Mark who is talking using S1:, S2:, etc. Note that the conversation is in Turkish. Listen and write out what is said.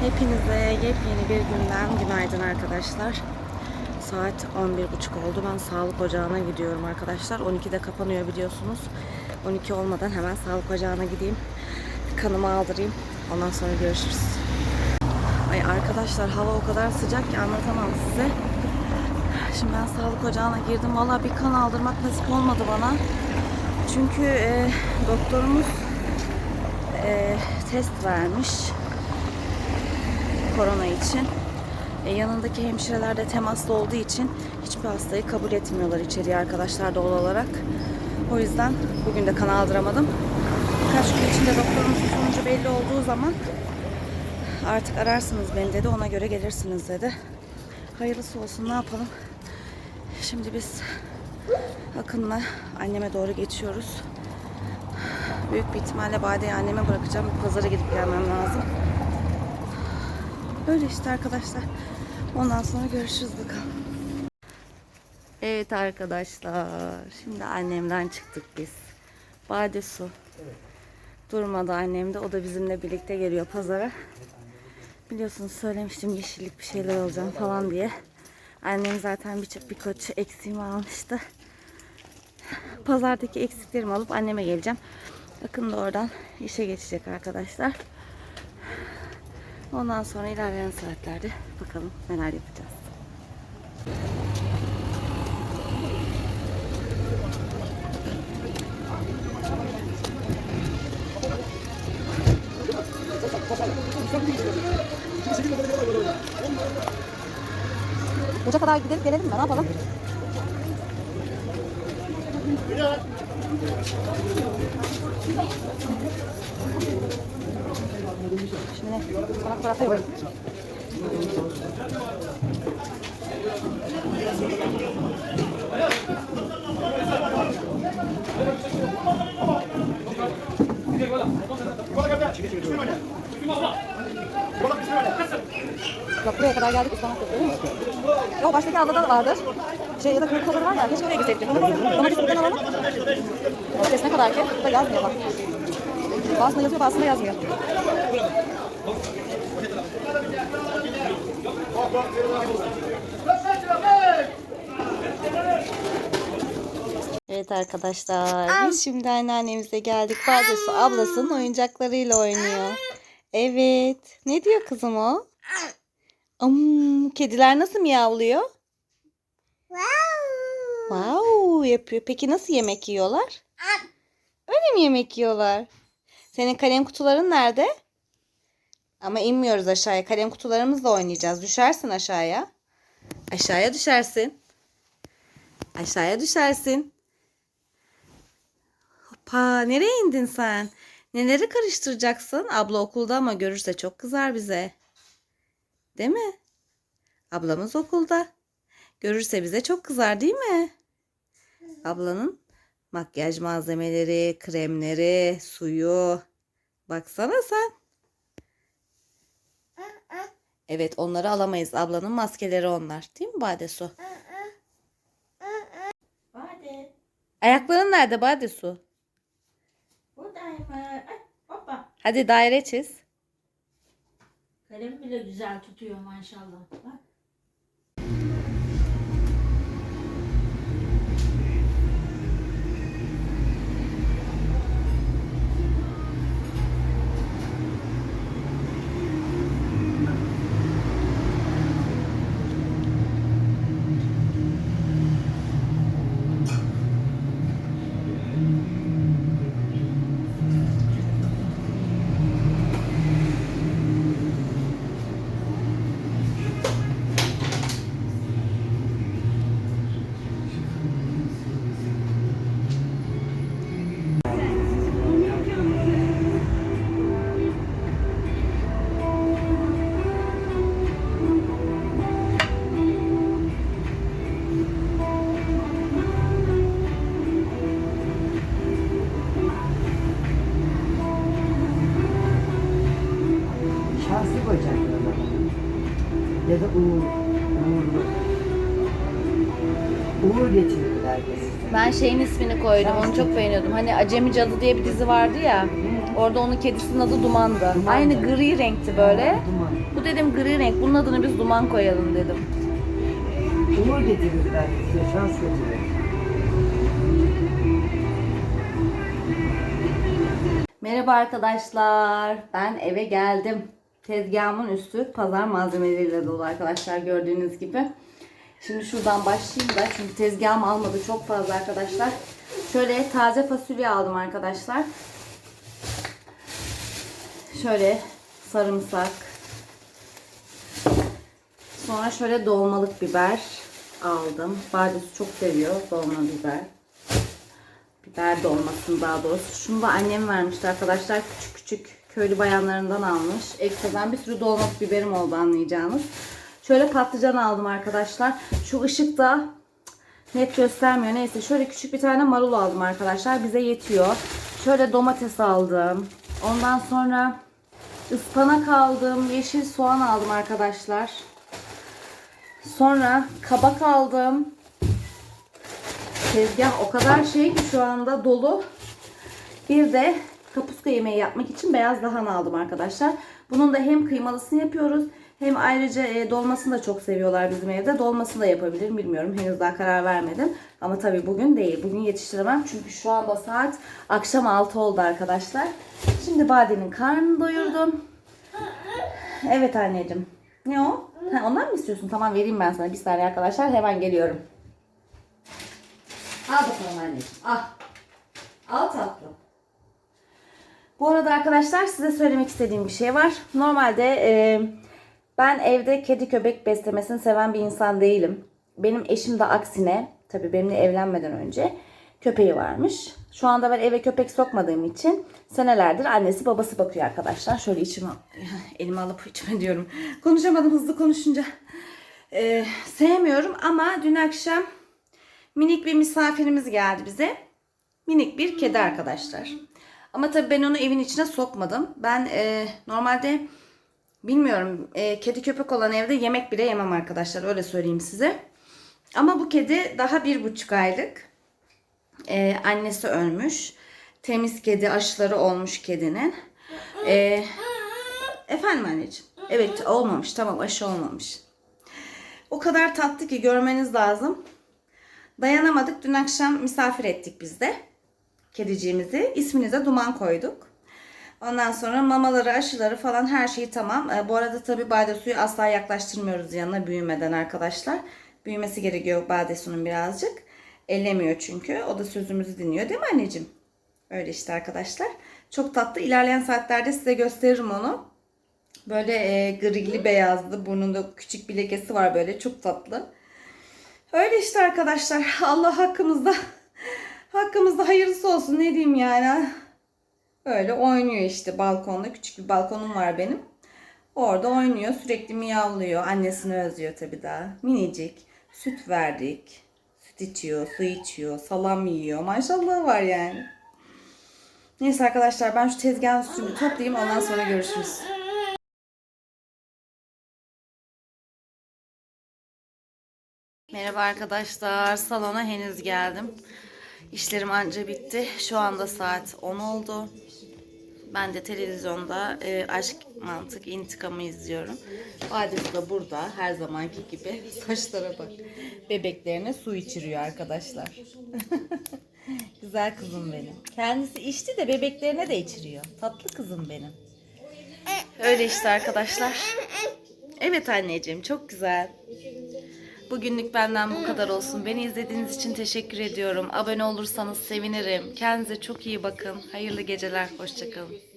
S1: Hepinize yepyeni bir günden günaydın arkadaşlar. Saat 11.30 oldu. Ben sağlık ocağına gidiyorum arkadaşlar. 12'de kapanıyor biliyorsunuz. 12 olmadan hemen sağlık ocağına gideyim. Kanımı aldırayım. Ondan sonra görüşürüz. Ay arkadaşlar hava o kadar sıcak ki anlatamam size. Şimdi ben sağlık ocağına girdim. Valla bir kan aldırmak nasip olmadı bana. Çünkü e, doktorumuz e, test vermiş korona için. E, yanındaki hemşireler de temaslı olduğu için hiçbir hastayı kabul etmiyorlar içeriye arkadaşlar doğal olarak. O yüzden bugün de kan aldıramadım. Birkaç gün içinde doktorumuzun sonucu belli olduğu zaman artık ararsınız beni dedi. Ona göre gelirsiniz dedi. Hayırlısı olsun ne yapalım. Şimdi biz Akın'la anneme doğru geçiyoruz. Büyük bir ihtimalle Bade'yi anneme bırakacağım. Pazara gidip gelmem lazım. Öyle işte arkadaşlar. Ondan sonra görüşürüz bakalım. Evet arkadaşlar. Şimdi annemden çıktık biz. Bade su. Durmadı annem de. O da bizimle birlikte geliyor pazara. Biliyorsunuz söylemiştim yeşillik bir şeyler alacağım falan diye. Annem zaten birçok birkaç eksiğimi almıştı. Pazardaki eksiklerimi alıp anneme geleceğim. Akın da oradan işe geçecek arkadaşlar. Ondan sonra ilerleyen saatlerde bakalım neler yapacağız. Uca kadar gidelim gelelim mi? Ne yapalım? Şimdi ne? Sana fotoğraf yapayım. Bak buraya kadar geldik İstanbul'da değil mi? Yok baştaki abla da vardır. Şey ya da kırık olur var ya. Keşke oraya gitseydik. Domates buradan alalım. Domates ne kadar ki? Burada yazmıyor bak. Bazısında yazıyor bazısında yazmıyor. Evet arkadaşlar biz şimdi anneannemize geldik. Badesi ablasının oyuncaklarıyla oynuyor. Evet. Ne diyor kızım o? Am, kediler nasıl miyavlıyor? Wow yapıyor. Peki nasıl yemek yiyorlar? Öyle mi yemek yiyorlar? Senin kalem kutuların nerede? Ama inmiyoruz aşağıya. Kalem kutularımızla oynayacağız. Düşersin aşağıya. Aşağıya düşersin. Aşağıya düşersin. Hoppa nereye indin sen? Neleri karıştıracaksın? Abla okulda ama görürse çok kızar bize. Değil mi? Ablamız okulda. Görürse bize çok kızar değil mi? Ablanın makyaj malzemeleri, kremleri, suyu. Baksana sen. Evet onları alamayız. Ablanın maskeleri onlar. Değil mi Bade Su?
S2: Bade.
S1: Ayakların nerede Bade Su?
S2: Buradayım. Ay, hoppa.
S1: Hadi daire çiz.
S2: Kalem bile güzel tutuyor maşallah. Bak.
S3: Ya da uğur, uğurlu. Uğur getiriyor. belgeseli.
S1: Ben şeyin ismini koydum. Onu çok beğeniyordum. Hani Acemi Cadı diye bir dizi vardı ya. Orada onun kedisinin adı Duman'dı.
S3: Duman'dı.
S1: Aynı gri renkti böyle.
S3: Duman.
S1: Bu dedim gri renk. Bunun adını biz Duman koyalım dedim.
S3: Uğur getirir belki size, şans getirir.
S1: Merhaba arkadaşlar. Ben eve geldim. Tezgahımın üstü pazar malzemeleriyle dolu arkadaşlar gördüğünüz gibi. Şimdi şuradan başlayayım da çünkü tezgahım almadı çok fazla arkadaşlar. Şöyle taze fasulye aldım arkadaşlar. Şöyle sarımsak. Sonra şöyle dolmalık biber aldım. Badesi çok seviyor dolma biber. Biber dolmasını daha doğrusu. Şunu da annem vermişti arkadaşlar. Küçük küçük köylü bayanlarından almış. Ekstradan bir sürü dolmalık biberim oldu anlayacağınız. Şöyle patlıcan aldım arkadaşlar. Şu ışıkta net göstermiyor. Neyse şöyle küçük bir tane marul aldım arkadaşlar. Bize yetiyor. Şöyle domates aldım. Ondan sonra ıspanak aldım. Yeşil soğan aldım arkadaşlar. Sonra kabak aldım. Tezgah o kadar şey ki şu anda dolu. Bir de kapuska yemeği yapmak için beyaz lahana aldım arkadaşlar. Bunun da hem kıymalısını yapıyoruz hem ayrıca e, dolmasını da çok seviyorlar bizim evde. Dolmasını da yapabilirim bilmiyorum. Henüz daha karar vermedim. Ama tabii bugün değil. Bugün yetiştiremem. Çünkü şu anda saat akşam 6 oldu arkadaşlar. Şimdi Bade'nin karnını doyurdum. Evet anneciğim. Ne o? Ha, ondan mı istiyorsun? Tamam vereyim ben sana. Bir saniye arkadaşlar. Hemen geliyorum. Al bakalım anneciğim. Al. Al tatlım. Bu arada arkadaşlar size söylemek istediğim bir şey var. Normalde e, ben evde kedi köpek beslemesini seven bir insan değilim. Benim eşim de aksine tabii benimle evlenmeden önce köpeği varmış. Şu anda ben eve köpek sokmadığım için senelerdir annesi babası bakıyor arkadaşlar. Şöyle içime elime alıp içime diyorum. Konuşamadım hızlı konuşunca. E, sevmiyorum ama dün akşam minik bir misafirimiz geldi bize. Minik bir kedi arkadaşlar. Ama tabii ben onu evin içine sokmadım. Ben e, normalde bilmiyorum e, kedi köpek olan evde yemek bile yemem arkadaşlar. Öyle söyleyeyim size. Ama bu kedi daha bir buçuk aylık. E, annesi ölmüş. Temiz kedi aşıları olmuş kedinin. E, efendim anneciğim. Evet olmamış tamam aşı olmamış. O kadar tatlı ki görmeniz lazım. Dayanamadık. Dün akşam misafir ettik biz de. Kediciğimizi. İsmini de Duman koyduk. Ondan sonra mamaları, aşıları falan her şeyi tamam. Ee, bu arada tabii bade suyu asla yaklaştırmıyoruz yanına büyümeden arkadaşlar. Büyümesi gerekiyor bade suyunun birazcık. Ellemiyor çünkü. O da sözümüzü dinliyor değil mi anneciğim? Öyle işte arkadaşlar. Çok tatlı. İlerleyen saatlerde size gösteririm onu. Böyle e, grili beyazlı. Burnunda küçük bir lekesi var böyle. Çok tatlı. Öyle işte arkadaşlar. Allah hakkımızda hakkımızda hayırlısı olsun ne diyeyim yani. Öyle oynuyor işte balkonda. Küçük bir balkonum var benim. Orada oynuyor. Sürekli miyavlıyor. Annesini özlüyor tabii daha. Minicik. Süt verdik. Süt içiyor, su içiyor, salam yiyor. Maşallah var yani. Neyse arkadaşlar ben şu tezgahın üstünü toplayayım ondan sonra görüşürüz. Merhaba arkadaşlar. Salona henüz geldim. İşlerim anca bitti. Şu anda saat 10 oldu. Ben de televizyonda e, Aşk Mantık İntikamı izliyorum. Adil de burada her zamanki gibi. Saçlara bak. Bebeklerine su içiriyor arkadaşlar. Güzel kızım benim. Kendisi içti de bebeklerine de içiriyor. Tatlı kızım benim. Öyle işte arkadaşlar. Evet anneciğim çok güzel. Bugünlük benden bu kadar olsun. Beni izlediğiniz için teşekkür ediyorum. Abone olursanız sevinirim. Kendinize çok iyi bakın. Hayırlı geceler. Hoşçakalın.